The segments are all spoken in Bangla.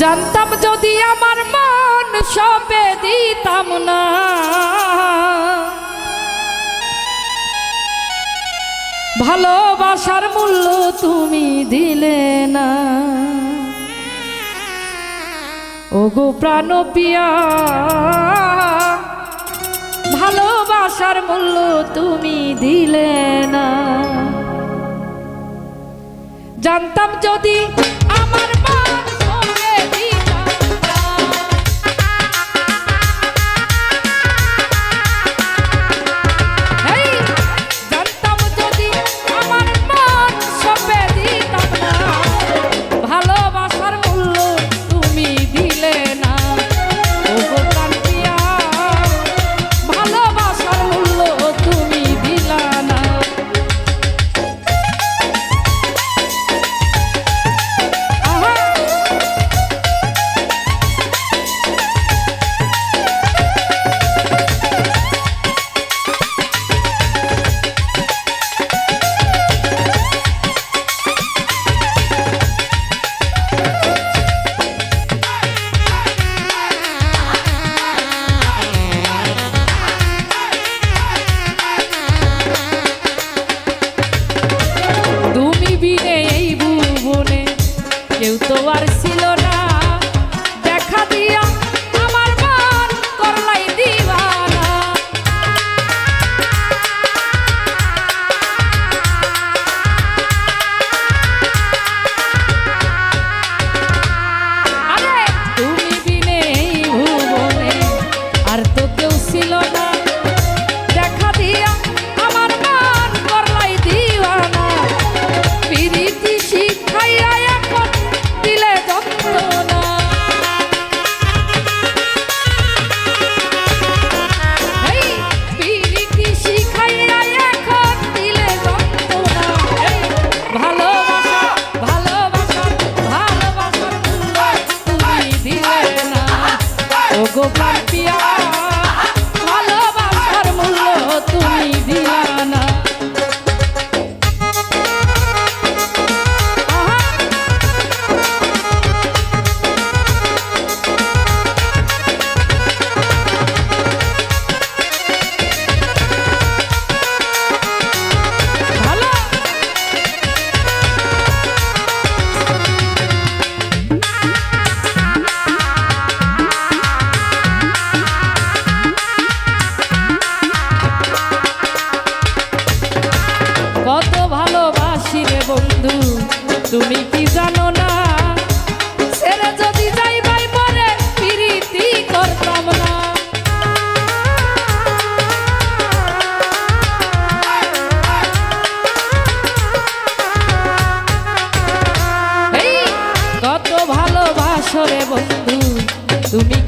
জানতাম যদি আমার মন সবে দিতাম না। ভালোবাসার মূল্য তুমি দিলে না। ওগো প্রাণ পিয়া ভালোবাসার মূল্য তুমি দিলে না। জানতাম যদি Estou Arce. to.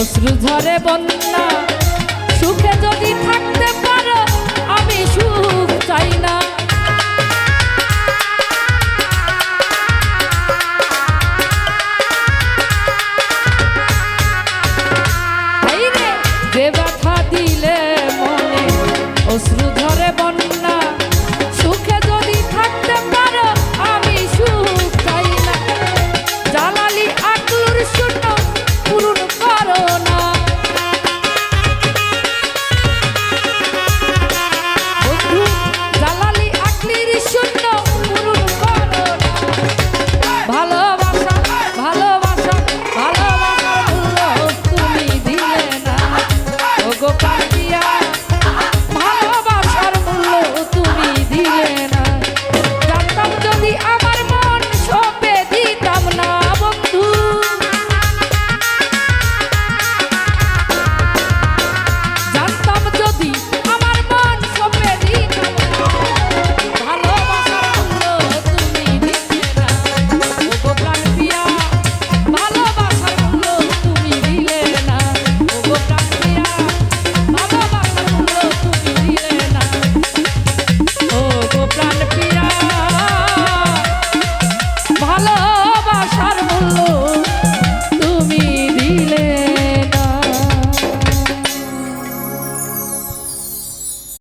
অশ্রু ঝরে বন্যা। সুখে যদি থাকতে পারো আমি সুখ চাই না। Bye.